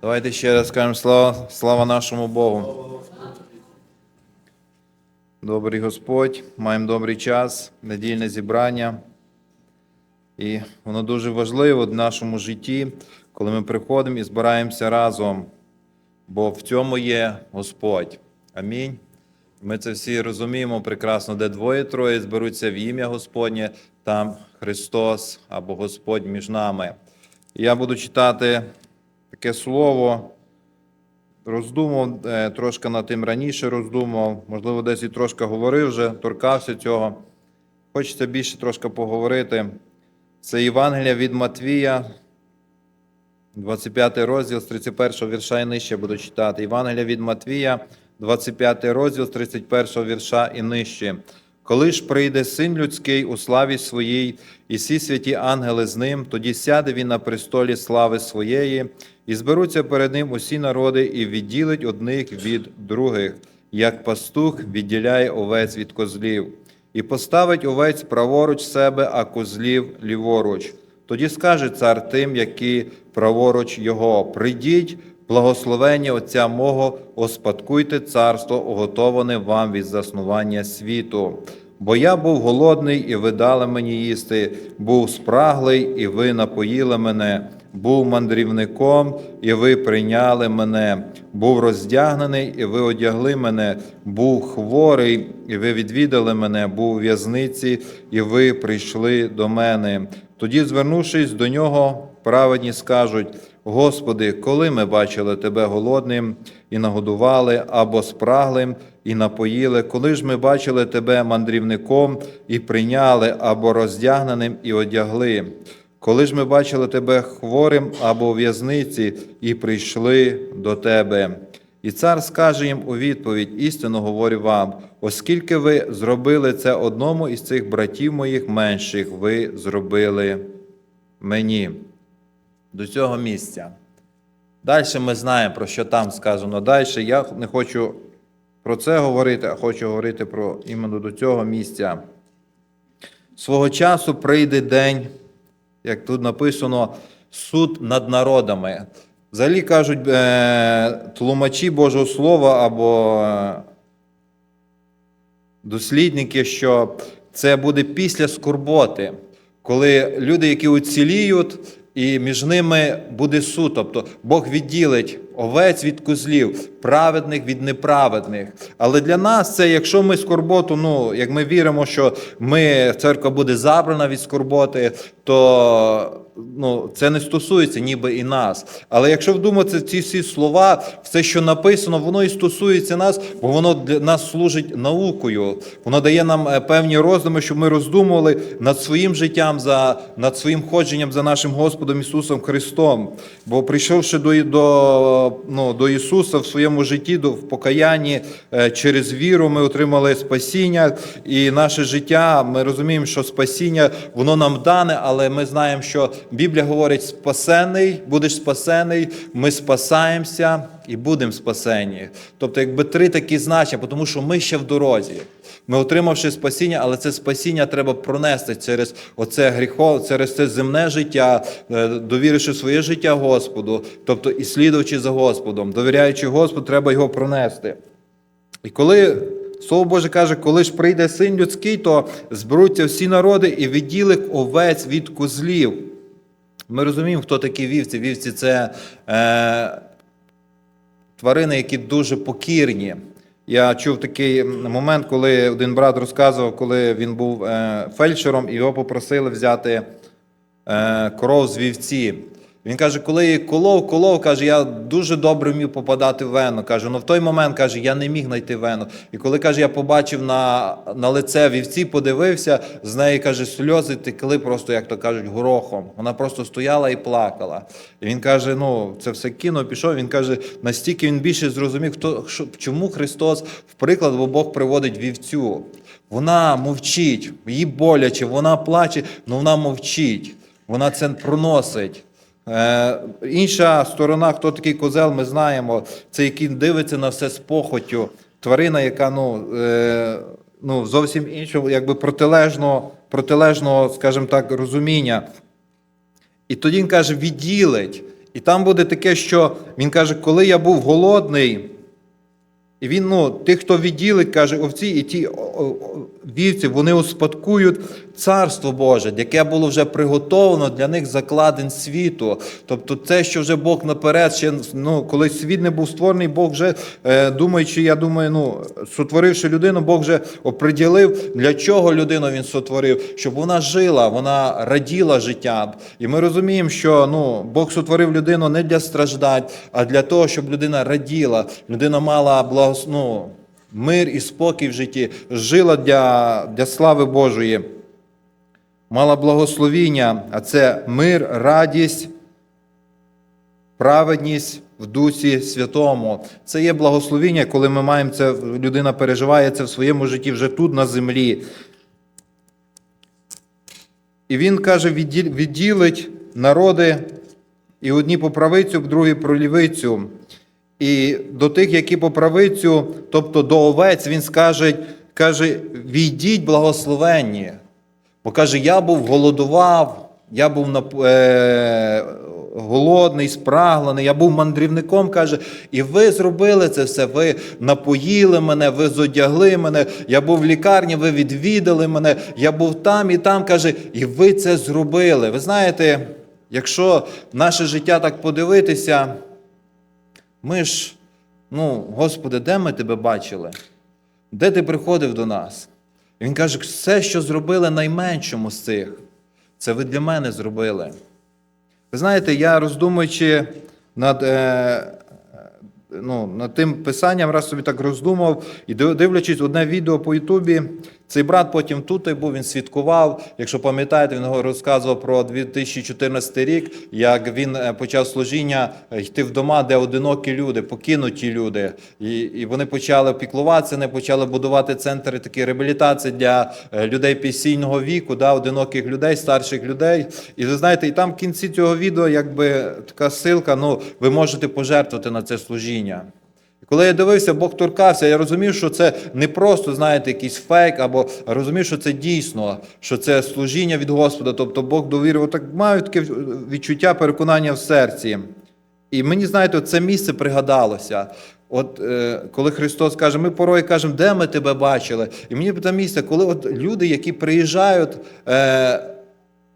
Давайте ще раз скажемо слава, слава нашому Богу. Добрий Господь, маємо добрий час, недільне зібрання. І воно дуже важливо в нашому житті, коли ми приходимо і збираємося разом, бо в цьому є Господь. Амінь. Ми це всі розуміємо прекрасно, де двоє-троє зберуться в ім'я Господнє, там Христос або Господь між нами. І я буду читати таке слово. Роздумав е, трошки над тим раніше роздумав, можливо, десь і трошки говорив вже, торкався цього. Хочеться більше трошки поговорити. Це Євангелія від Матвія, 25 розділ з 31 вірша і нижче буду читати. Євангелія від Матвія, 25 розділ з 31 вірша і нижче. Коли ж прийде син людський у славі своїй, і всі святі ангели з ним, тоді сяде він на престолі слави своєї, і зберуться перед ним усі народи, і відділить одних від других, як пастух відділяє овець від козлів, і поставить овець праворуч себе, а козлів ліворуч. Тоді скаже цар тим, які праворуч його: прийдіть, благословення Отця мого, оспадкуйте царство, уготоване вам від заснування світу. Бо я був голодний, і ви дали мені їсти, був спраглий, і ви напоїли мене, був мандрівником, і ви прийняли мене, був роздягнений, і ви одягли мене, був хворий, і ви відвідали мене, був у в'язниці, і ви прийшли до мене. Тоді, звернувшись до нього, праведні скажуть: Господи, коли ми бачили Тебе голодним і нагодували, або спраглим і напоїли, коли ж ми бачили Тебе мандрівником і прийняли, або роздягненим і одягли, коли ж ми бачили Тебе хворим або у в'язниці і прийшли до Тебе. І цар скаже їм у відповідь: істину говорю вам, оскільки ви зробили це одному із цих братів моїх менших, ви зробили мені до цього місця. Далі ми знаємо, про що там сказано. Далі я не хочу про це говорити, а хочу говорити про іменно до цього місця. Свого часу прийде день, як тут написано, суд над народами. Взагалі кажуть е, тлумачі Божого Слова або е, дослідники, що це буде після скорботи, коли люди, які уціліють, і між ними буде суд. Тобто Бог відділить овець від козлів, праведних від неправедних. Але для нас це, якщо ми скорботу, ну як ми віримо, що ми церква буде забрана від скорботи, то ну, це не стосується ніби і нас. Але якщо вдуматися ці всі слова, все, що написано, воно і стосується нас, бо воно для нас служить наукою. Воно дає нам е, певні роздуми, щоб ми роздумували над своїм життям, за, над своїм ходженням за нашим Господом Ісусом Христом. Бо прийшовши до, до, ну, до Ісуса в своєму житті, до в покаянні е, через віру, ми отримали спасіння, і наше життя, ми розуміємо, що спасіння воно нам дане, але ми знаємо, що Біблія говорить: спасений, будеш спасений, ми спасаємося і будемо спасені. Тобто, якби три такі значення, тому що ми ще в дорозі. Ми отримавши спасіння, але це спасіння треба пронести через оце гріхо, через це земне життя, е, довіривши своє життя Господу, тобто і слідуючи за Господом, довіряючи Господу, треба його пронести. І коли Слово Боже каже, коли ж прийде син людський, то зберуться всі народи і відділить овець від козлів. Ми розуміємо, хто такі вівці. Вівці це е, тварини, які дуже покірні. Я чув такий момент, коли один брат розказував, коли він був е, фельдшером, і його попросили взяти е, кров з вівці. Він каже, коли я колов, колов, каже, я дуже добре вмів попадати в вену. Каже, ну в той момент каже, я не міг знайти вену. І коли каже, я побачив на на лице вівці, подивився, з неї каже, сльози текли просто, як то кажуть, горохом. Вона просто стояла і плакала. І він каже: ну, це все кіно пішов. Він каже, настільки він більше зрозумів, хто що, чому Христос в приклад, бо Бог приводить вівцю. Вона мовчить, їй боляче, вона плаче, але вона мовчить. Вона це проносить. Е, Інша сторона, хто такий козел, ми знаємо, це який дивиться на все з похотю. Тварина, яка ну, е, ну, зовсім іншого, якби протилежного, протилежного, скажімо так, розуміння. І тоді він каже, відділить. І там буде таке, що він каже, коли я був голодний, і він, ну, тих, хто відділить, каже, овці і ті о, о, о, вівці, вони успадкують царство Боже, яке було вже приготовлено для них закладен світу. Тобто те, що вже Бог наперед, ще ну, коли світ не був створений, Бог вже, е, думаючи, я думаю, ну, сотворивши людину, Бог вже оприділив, для чого людину він сотворив, щоб вона жила, вона раділа життя. І ми розуміємо, що ну, Бог сотворив людину не для страждань, а для того, щоб людина раділа, людина мала благос... ну, мир і спокій в житті, жила для, для слави Божої. Мала благословіння, а це мир, радість, праведність в Дусі Святому. Це є благословіння, коли ми маємо це, людина переживає це в своєму житті вже тут, на землі. І він каже, відділить народи і одні по правицю, другі про лівицю. І до тих, які по правицю, тобто до овець, він скаже, каже: війдіть благословенні. Бо каже, я був голодував, я був е, голодний, спраглений, я був мандрівником, каже, і ви зробили це все. Ви напоїли мене, ви зодягли мене, я був в лікарні, ви відвідали мене, я був там і там, каже, і ви це зробили. Ви знаєте, якщо наше життя так подивитися, ми ж, ну, Господи, де ми тебе бачили? Де ти приходив до нас? І він каже, все, що зробили найменшому з цих, це ви для мене зробили. Ви знаєте, я роздумуючи над, е, ну, над тим писанням, раз собі так роздумав, і дивлячись одне відео по Ютубі, цей брат потім тут був, він свідкував. Якщо пам'ятаєте, він розказував про 2014 рік, як він е, почав служіння е, йти в дома, де одинокі люди, покинуті люди. І, і вони почали піклуватися, не почали будувати центри такі реабілітації для е, людей пенсійного віку, да, одиноких людей, старших людей. І ви знаєте, і там в кінці цього відео якби така силка, ну, ви можете пожертвувати на це служіння. Коли я дивився, Бог торкався, я розумів, що це не просто, знаєте, якийсь фейк, або розумів, що це дійсно, що це служіння від Господа. Тобто Бог довірив, так маю таке відчуття, переконання в серці. І мені, знаєте, це місце пригадалося. От е, коли Христос каже, ми порой кажемо, де ми тебе бачили? І мені те місце, коли от люди, які приїжджають е,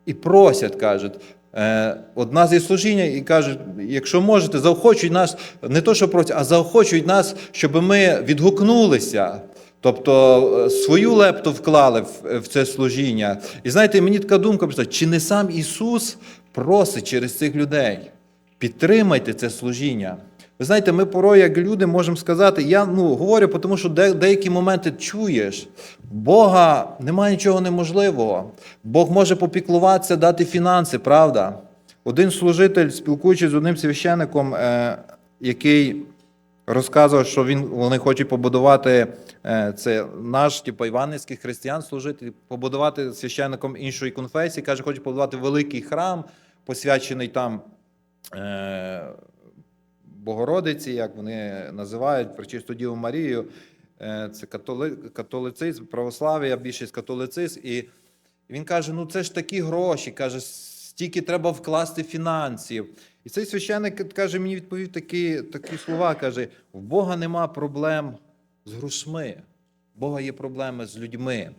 і просять, кажуть, е, зі нас служіння, і каже, якщо можете, заохочують нас, не то, що просять, а заохочують нас, щоб ми відгукнулися. Тобто е, свою лепту вклали в це служіння. І знаєте, мені така думка прийшла, чи не сам Ісус просить через цих людей? Підтримайте це служіння. Ви знаєте, ми порой, як люди, можемо сказати, я ну, говорю, тому що де, деякі моменти чуєш, Бога немає нічого неможливого. Бог може попіклуватися, дати фінанси, правда? Один служитель, спілкуючись з одним священником, е, який розказував, що він, вони хочуть побудувати е, це наш, типу, іванівський християн служити, побудувати священником іншої конфесії, каже, хочуть побудувати великий храм, посвячений там. Е, Богородиці, як вони називають, Пречисту Діву Марію, Е, це католи, католицизм, православ'я, більшість католицизм. І він каже: ну це ж такі гроші, каже, стільки треба вкласти фінансів. І цей священник каже, мені відповів такі, такі слова: каже: в Бога нема проблем з грошми, в Бога є проблеми з людьми.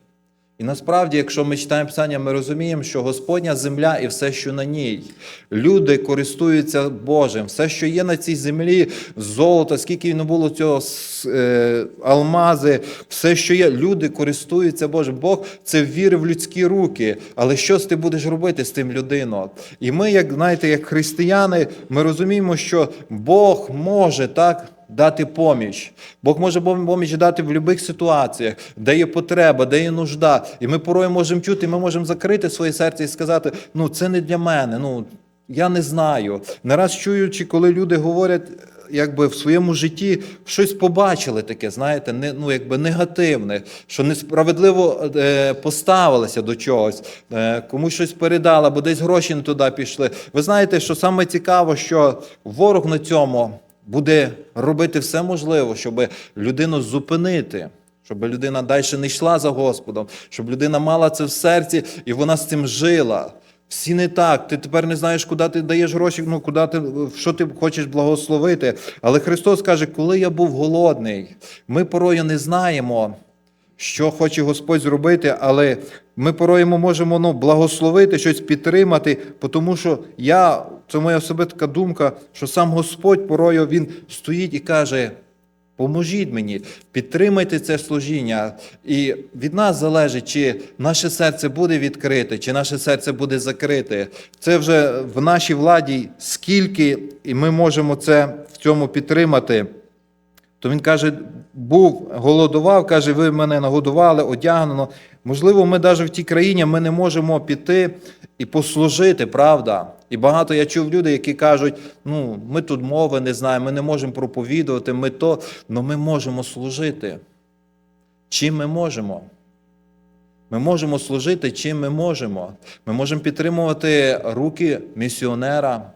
І насправді, якщо ми читаємо Писання, ми розуміємо, що Господня земля і все, що на ній. Люди користуються Божим. Все, що є на цій землі, золото, скільки не було цього е, алмази, все, що є, люди користуються Божим. Бог це вірив в людські руки. Але що ти будеш робити з тим людиною? І ми, як знаєте, як християни, ми розуміємо, що Бог може так дати поміч. Бог може поміч дати в будь-яких ситуаціях, де є потреба, де є нужда. І ми порою можемо чути, ми можемо закрити своє серце і сказати: ну це не для мене. ну я не знаю. Не раз чуючи, коли люди говорять, якби в своєму житті щось побачили таке, знаєте, не, ну, якби негативне, що несправедливо е, поставилися до чогось, е, комусь щось передали, або десь гроші не туди пішли. Ви знаєте, що саме цікаво, що ворог на цьому буде робити все можливе, щоб людину зупинити. Щоб людина далі не йшла за Господом, щоб людина мала це в серці і вона з цим жила. всі не так. Ти тепер не знаєш, куди ти даєш гроші, ну куди ти що ти хочеш благословити. Але Христос каже, коли я був голодний, ми порою не знаємо, що хоче Господь зробити, але ми порою можемо ну, благословити, щось підтримати, тому що я, це моя особиста думка, що сам Господь порою Він стоїть і каже. Поможіть мені, підтримайте це служіння. І від нас залежить, чи наше серце буде відкрите, чи наше серце буде закрите. Це вже в нашій владі, скільки і ми можемо це в цьому підтримати. То він каже: був, голодував, каже, ви мене нагодували, одягнено. Можливо, ми навіть в тій країні ми не можемо піти і послужити, правда. І багато я чув людей, які кажуть, ну, ми тут мови не знаємо, ми не можемо проповідувати, ми то, але ми можемо служити. Чим ми можемо? Ми можемо служити, чим ми можемо. Ми можемо підтримувати руки місіонера,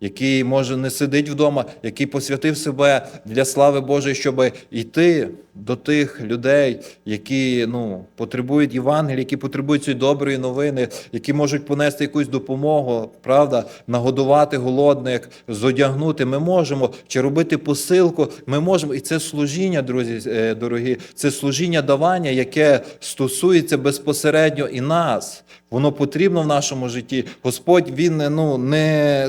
який може не сидить вдома, який посвятив себе для слави Божої, щоб йти до тих людей, які ну, потребують Євангелія, які потребують цієї доброї новини, які можуть понести якусь допомогу, правда, нагодувати голодних, зодягнути. Ми можемо чи робити посилку. Ми можемо, і це служіння, друзі е, дорогі, це служіння давання, яке стосується безпосередньо і нас. Воно потрібно в нашому житті. Господь він ну не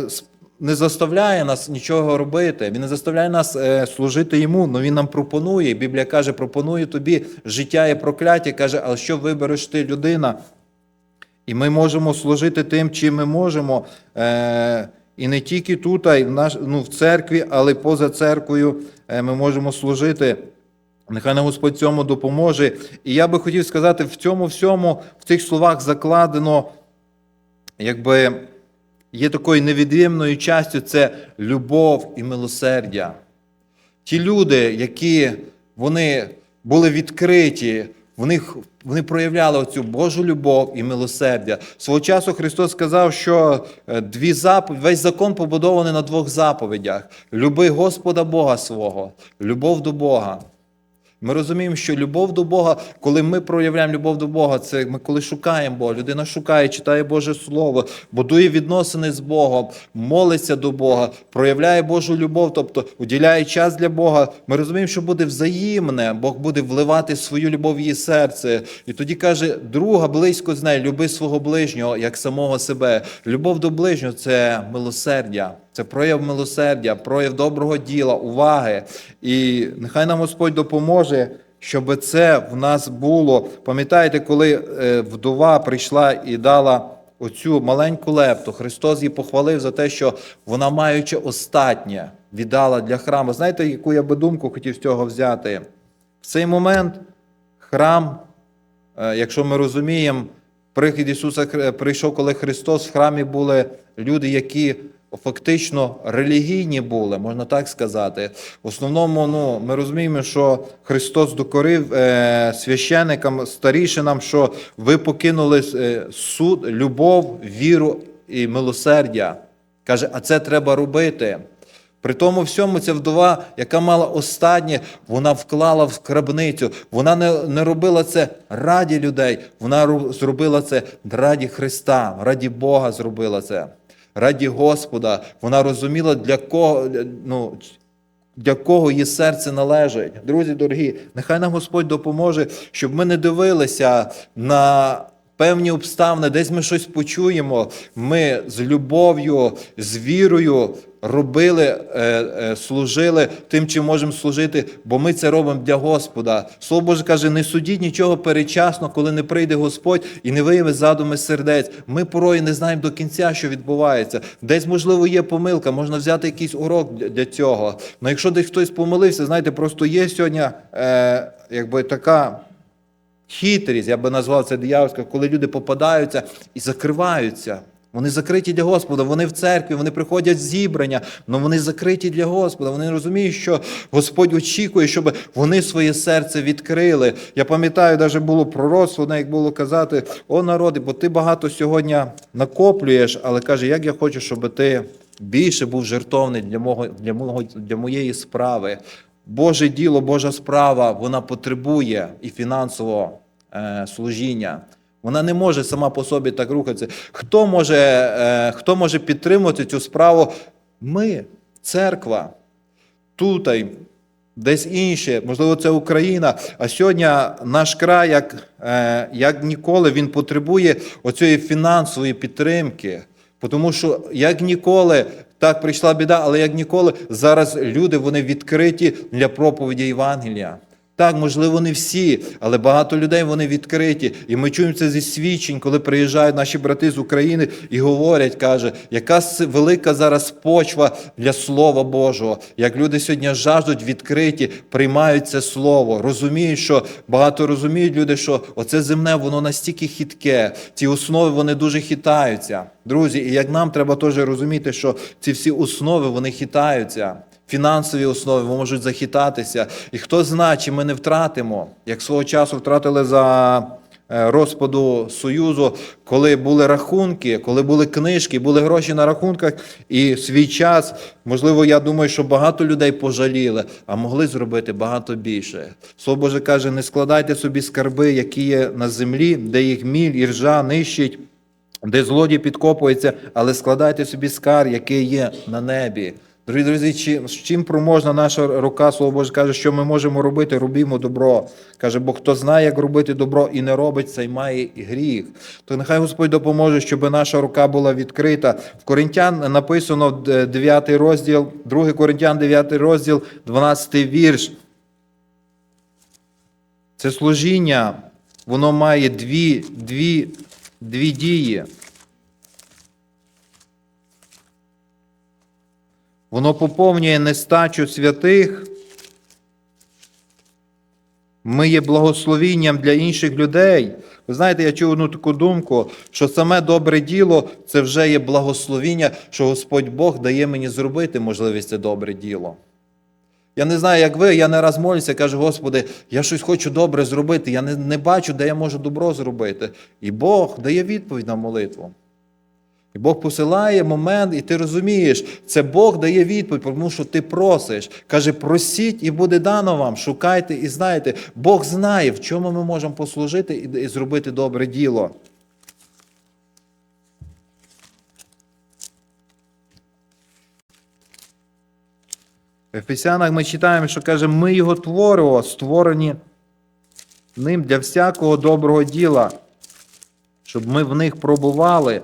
не заставляє нас нічого робити, він не заставляє нас е, служити йому, але він нам пропонує. Біблія каже, пропонує тобі життя і прокляття. каже, але що вибереш ти, людина? І ми можемо служити тим, чим ми можемо. Е, і не тільки тут, а й в, наш, ну, в церкві, але поза церквою е, ми можемо служити. Нехай нам Господь цьому допоможе. І я би хотів сказати, в цьому всьому, в цих словах закладено, якби є такою невід'ємною частю це любов і милосердя. Ті люди, які вони були відкриті, в них, вони проявляли оцю Божу любов і милосердя. Свого часу Христос сказав, що е, дві заповіді, весь закон побудований на двох заповідях: люби Господа Бога свого, любов до Бога. Ми розуміємо, що любов до Бога, коли ми проявляємо любов до Бога, це ми коли шукаємо Бога. Людина шукає, читає Боже Слово, будує відносини з Богом, молиться до Бога, проявляє Божу любов, тобто уділяє час для Бога. Ми розуміємо, що буде взаємне, Бог буде вливати свою любов в її серце. І тоді каже, друга близько з нею, люби свого ближнього як самого себе. Любов до ближнього це милосердя. Це прояв милосердя, прояв доброго діла, уваги. І нехай нам Господь допоможе, щоб це в нас було. Пам'ятаєте, коли е, вдова прийшла і дала оцю маленьку лепту, Христос її похвалив за те, що вона, маючи остатнє, віддала для храму. Знаєте, яку я би думку хотів з цього взяти? В цей момент храм, е, якщо ми розуміємо, прихід Ісуса прийшов, коли Христос в храмі були люди, які фактично релігійні були, можна так сказати. В основному, ну, ми розуміємо, що Христос докорив е, священикам, старішинам, що ви покинули е, суд, любов, віру і милосердя. Каже, а це треба робити. При тому всьому ця вдова, яка мала останнє, вона вклала в крабницю. Вона не, не робила це раді людей, вона зробила це раді Христа, раді Бога зробила це, раді Господа. Вона розуміла, для кого, ну, для кого її серце належить. Друзі дорогі, нехай нам Господь допоможе, щоб ми не дивилися на певні обставини, десь ми щось почуємо. Ми з любов'ю, з вірою робили, е, е, служили тим, чим можемо служити, бо ми це робимо для Господа. Слово Боже каже, не судіть нічого передчасно, коли не прийде Господь і не виявить задуми сердець. Ми порою не знаємо до кінця, що відбувається. Десь, можливо, є помилка, можна взяти якийсь урок для- цього. Але якщо десь хтось помилився, знаєте, просто є сьогодні е, якби така. Хитрість, я би назвав це диявольська, коли люди попадаються і закриваються. Вони закриті для Господа, вони в церкві, вони приходять зібрання, але вони закриті для Господа. Вони розуміють, що Господь очікує, щоб вони своє серце відкрили. Я пам'ятаю, навіть було пророцтво, як було казати, о народи, бо ти багато сьогодні накоплюєш, але каже, як я хочу, щоб ти більше був жертовний для, мого, для, мого, для моєї справи. Боже діло, Божа справа, вона потребує і фінансового е, служіння. Вона не може сама по собі так рухатися. Хто може, е, хто може підтримувати цю справу? Ми, церква. Тутай, десь інше, можливо, це Україна. А сьогодні наш край, як, е, як ніколи, він потребує оцієї фінансової підтримки. Тому що як ніколи, так прийшла біда, але як ніколи, зараз люди вони відкриті для проповіді Євангелія. Так, можливо, не всі, але багато людей вони відкриті. І ми чуємо це зі свідчень, коли приїжджають наші брати з України і говорять, каже, яка велика зараз почва для Слова Божого. Як люди сьогодні жаждуть відкриті, приймають це слово, розуміють, що багато розуміють люди, що оце земне, воно настільки хитке, ці основи вони дуже хитаються. Друзі, і як нам треба теж розуміти, що ці всі основи вони хитаються. Фінансові основи можуть захитатися. І хто знає, чи ми не втратимо, як свого часу втратили за е, розпаду Союзу, коли були рахунки, коли були книжки, були гроші на рахунках, і свій час, можливо, я думаю, що багато людей пожаліли, а могли зробити багато більше. Слово Боже каже: не складайте собі скарби, які є на землі, де їх міль і ржа нищить. Де злодій підкопується, але складайте собі скар, який є на небі. Дорогі друзі, чим, з чим проможна наша рука, Слово Боже каже, що ми можемо робити, робімо добро. Каже, бо хто знає, як робити добро і не робить, цей має гріх. То нехай Господь допоможе, щоб наша рука була відкрита. В Коринтян написано 9 розділ, 2 Коринтян, 9 розділ, 12 вірш. Це служіння, воно має дві, дві, дві дії. Воно поповнює нестачу святих. Ми є благословінням для інших людей. Ви знаєте, я чув одну таку думку, що саме добре діло це вже є благословіння, що Господь Бог дає мені зробити можливість це добре діло. Я не знаю, як ви, я не раз молюся, кажу, Господи, я щось хочу добре зробити, я не, не бачу, де я можу добро зробити. І Бог дає відповідь на молитву. І Бог посилає момент, і ти розумієш, це Бог дає відповідь, тому що ти просиш. Каже, просіть і буде дано вам, шукайте і знайте. Бог знає, в чому ми можемо послужити і, і зробити добре діло. В Ефесянах ми читаємо, що каже, ми його творимо, створені ним для всякого доброго діла, щоб ми в них пробували.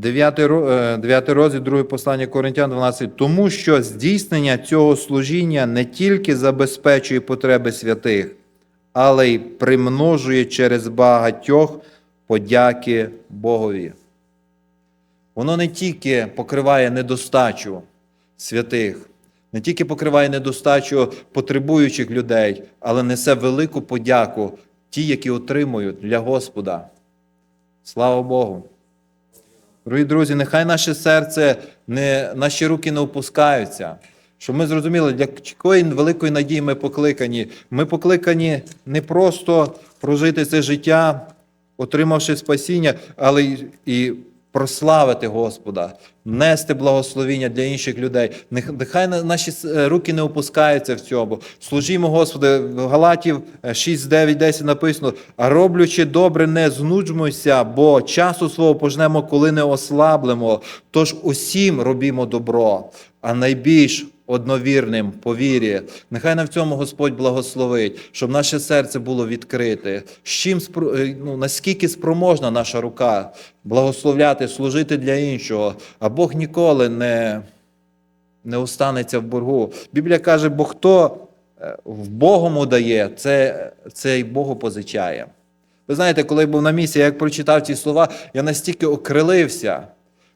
Дев'ятий ро- е, розділ, друге послання Коринтян 12. Тому що здійснення цього служіння не тільки забезпечує потреби святих, але й примножує через багатьох подяки Богові. Воно не тільки покриває недостачу святих, не тільки покриває недостачу потребуючих людей, але несе велику подяку ті, які отримують для Господа. Слава Богу! Дорогі друзі, нехай наше серце, не, наші руки не опускаються. Щоб ми зрозуміли, для якої великої надії ми покликані. Ми покликані не просто прожити це життя, отримавши спасіння, але і прославити Господа, нести благословіння для інших людей. Нехай наші е, руки не опускаються в цьому. Служімо Господи, в Галатів е, 6, 9, 10 написано, а роблячи добре, не знуджмося, бо часу свого пожнемо, коли не ослаблемо. Тож усім робімо добро, а найбільш одновірним по вірі. Нехай нам в цьому Господь благословить, щоб наше серце було відкрите. З чим е, ну, наскільки спроможна наша рука благословляти, служити для іншого, а Бог ніколи не, не останеться в боргу. Біблія каже, бо хто е, в Богому дає, це, це й Богу позичає. Ви знаєте, коли я був на місці, я як прочитав ці слова, я настільки окрилився,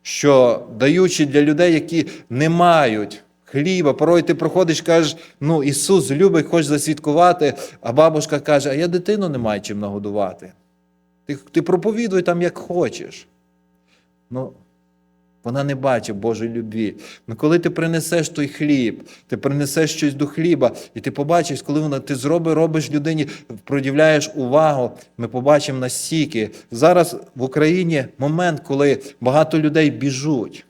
що даючи для людей, які не мають хліба, порой ти проходиш, кажеш, ну Ісус любить, хоче засвідкувати, а бабушка каже, а я дитину не маю чим нагодувати. Ти, ти проповідуй там як хочеш. Ну, Вона не бачить Божої любві. Ну коли ти принесеш той хліб, ти принесеш щось до хліба, і ти побачиш, коли вона ти зробиш, робиш людині, проділяєш увагу, ми побачимо настільки. Зараз в Україні момент, коли багато людей біжуть.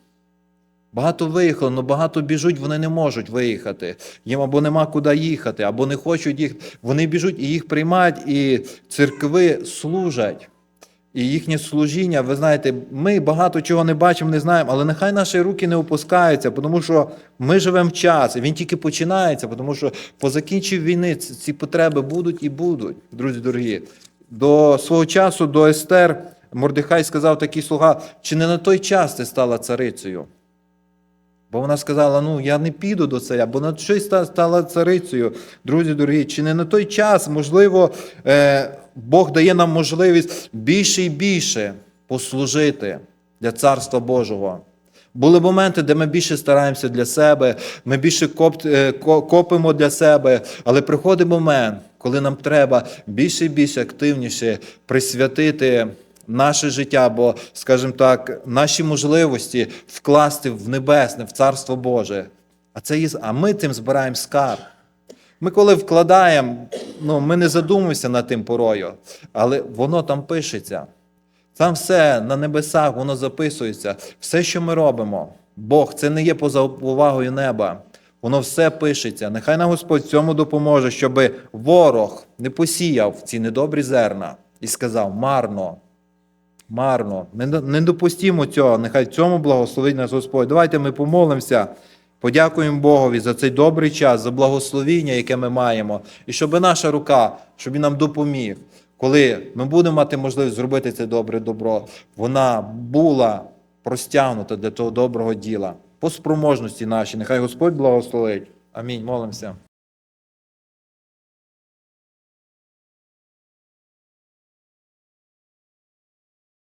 Багато виїхало, але багато біжуть, вони не можуть виїхати. Їм або нема куди їхати, або не хочуть їх. Вони біжуть і їх приймають, і церкви служать. І їхнє служіння, ви знаєте, ми багато чого не бачимо, не знаємо, але нехай наші руки не опускаються, тому що ми живемо в час, і він тільки починається, тому що по закінченню війни ці потреби будуть і будуть, друзі дорогі. До свого часу, до Естер, Мордехай сказав такі слова: чи не на той час ти стала царицею? Бо вона сказала: ну я не піду до царя, бо на щось стала царицею. Друзі дорогі, чи не на той час, можливо, е, Бог дає нам можливість більше і більше послужити для Царства Божого. Були моменти, де ми більше стараємося для себе, ми більше е, копимо для себе, але приходить момент, коли нам треба більше і більше активніше присвятити наше життя, бо, скажімо так, наші можливості вкласти в небесне, в Царство Боже. А, це а ми цим збираємо скарб. Ми коли вкладаємо, ну, ми не задумуємося над тим порою, але воно там пишеться. Там все на небесах, воно записується. Все, що ми робимо, Бог, це не є поза увагою неба. Воно все пишеться. Нехай нам Господь цьому допоможе, щоб ворог не посіяв ці недобрі зерна і сказав: марно, марно, не, не допустімо цього. Нехай цьому благословить нас Господь. Давайте ми помолимося. Подякуємо Богові за цей добрий час, за благословіння, яке ми маємо, і щоб наша рука, щоб він нам допоміг, коли ми будемо мати можливість зробити це добре добро, вона була простягнута для того доброго діла по спроможності нашій. Нехай Господь благословить. Амінь. Молимося.